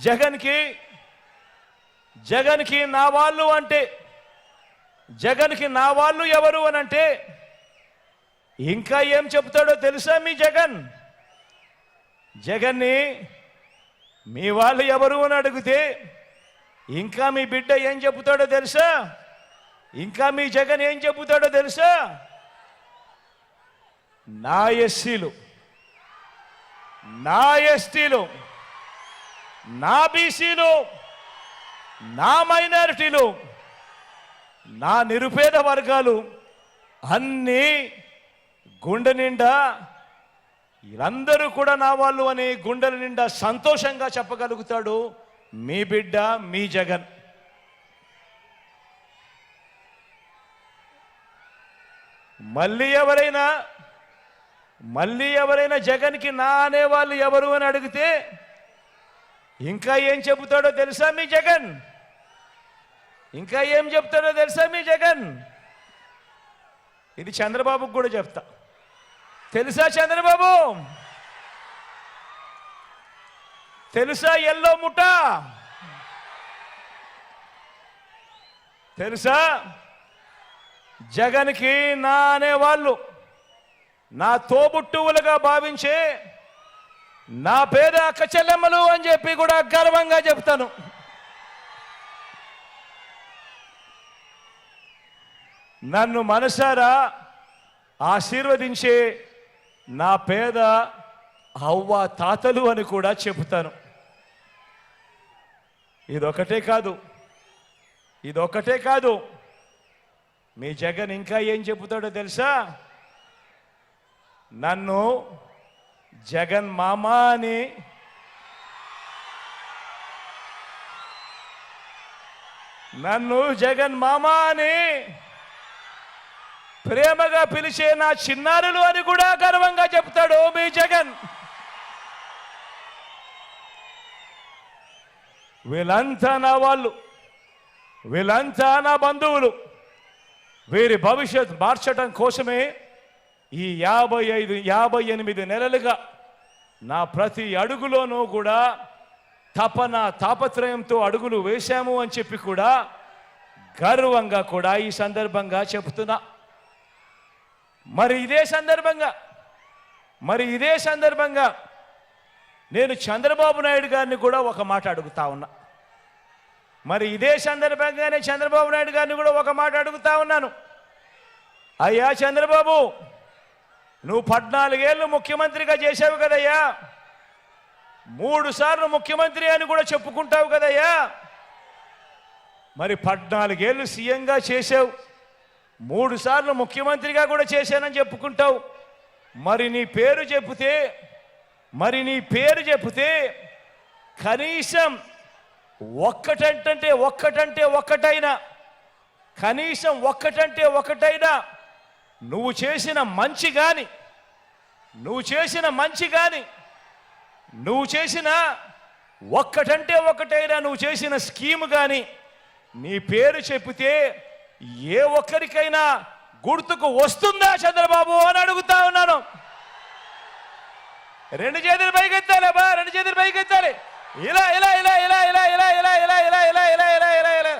జగన్కి జగన్కి నా వాళ్ళు అంటే జగన్కి నా వాళ్ళు ఎవరు అని అంటే ఇంకా ఏం చెప్తాడో తెలుసా మీ జగన్? జగన్ని మీ వాళ్ళు ఎవరు అని అడిగితే ఇంకా మీ బిడ్డ ఏం చెబుతాడో తెలుసా? ఇంకా మీ జగన్ ఏం చెబుతాడో తెలుసా? నా ఎస్సీలు నా ఎస్టీలు నా బీసీలు నా మైనారిటీలు నా నిరుపేద వర్గాలు అన్నీ గుండె నిండా వీళ్ళందరూ కూడా నా వాళ్ళు అని గుండెల నిండా సంతోషంగా చెప్పగలుగుతాడు మీ బిడ్డ మీ జగన్. మళ్ళీ ఎవరైనా మళ్ళీ ఎవరైనా జగన్కి నా అనేవాళ్ళు ఎవరు అని అడిగితే ఇంకా ఏం చెబుతాడో తెలుసా మీ జగన్? ఇంకా ఏం చెప్తాడో తెలుసా మీ జగన్? ఇది చంద్రబాబుకు కూడా చెప్తా. తెలుసా చంద్రబాబు? తెలుసా ఎల్లో ముఠ? తెలుసా? జగన్కి నా అనేవాళ్ళు నా తోబుట్టువులుగా భావించే నా పేద అక్క చెల్లెమ్మలు అని చెప్పి కూడా గర్వంగా చెప్తాను. నన్ను మనసారా ఆశీర్వదించే నా పేద అవ్వ తాతలు అని కూడా చెబుతాను. ఇదొకటే కాదు ఇదొకటే కాదు. మీ జగన్ ఇంకా ఏం చెబుతాడో తెలుసా? నన్ను జగన్ మామ అని. నన్ను జగన్ మామ అని. ప్రేమగా పిలిచే నా చిన్నారులు అని కూడా గర్వంగా చెప్తాడు మీ జగన్. వీళ్ళంతా నా వాళ్ళు. వీళ్ళంతా నా బంధువులు. వీరి భవిష్యత్ మార్చడం కోసమే ఈ యాభై ఐదు యాభై ఎనిమిది నెలలుగా నా ప్రతి అడుగులోనూ కూడా తపన తాపత్రయంతో అడుగులు వేశాము అని చెప్పి కూడా గర్వంగా కూడా ఈ సందర్భంగా చెబుతున్నా. మరి ఇదే సందర్భంగా మరి ఇదే సందర్భంగా నేను చంద్రబాబు నాయుడు గారిని కూడా ఒక మాట అడుగుతా ఉన్నా. మరి ఇదే సందర్భంగానే చంద్రబాబు నాయుడు గారిని కూడా ఒక మాట అడుగుతా ఉన్నాను. అయ్యా చంద్రబాబు నువ్వు పద్నాలుగేళ్ళు ముఖ్యమంత్రిగా చేసావు కదయ్యా. మూడు సార్లు ముఖ్యమంత్రి అని కూడా చెప్పుకుంటావు కదయ్యా. మరి పద్నాలుగేళ్ళు సీఎంగా చేసావు మూడు సార్లు ముఖ్యమంత్రిగా కూడా చేశానని చెప్పుకుంటావు. మరి నీ పేరు చెబితే మరి నీ పేరు చెబితే కనీసం ఒక్కటంటే ఒక్కటంటే ఒక్కటైనా కనీసం ఒక్కటంటే ఒకటైనా నువ్వు చేసిన మంచి కానీ నువ్వు చేసిన మంచి కానీ నువ్వు చేసిన ఒక్కటంటే ఒక్కటైనా నువ్వు చేసిన స్కీమ్ కానీ నీ పేరు చెబితే ఏ ఒక్కరికైనా గుర్తుకు వస్తుందా చంద్రబాబు అని అడుగుతా ఉన్నాను రెండు చేతులు పైకెత్తాలి బా రెండు చేతులు పైకెత్తాలి ఇలా ఇలా ఇలా ఇలా ఇలా ఇలా ఇలా ఇలా ఇలా ఇలా ఇలా ఇలా ఇలా ఇలా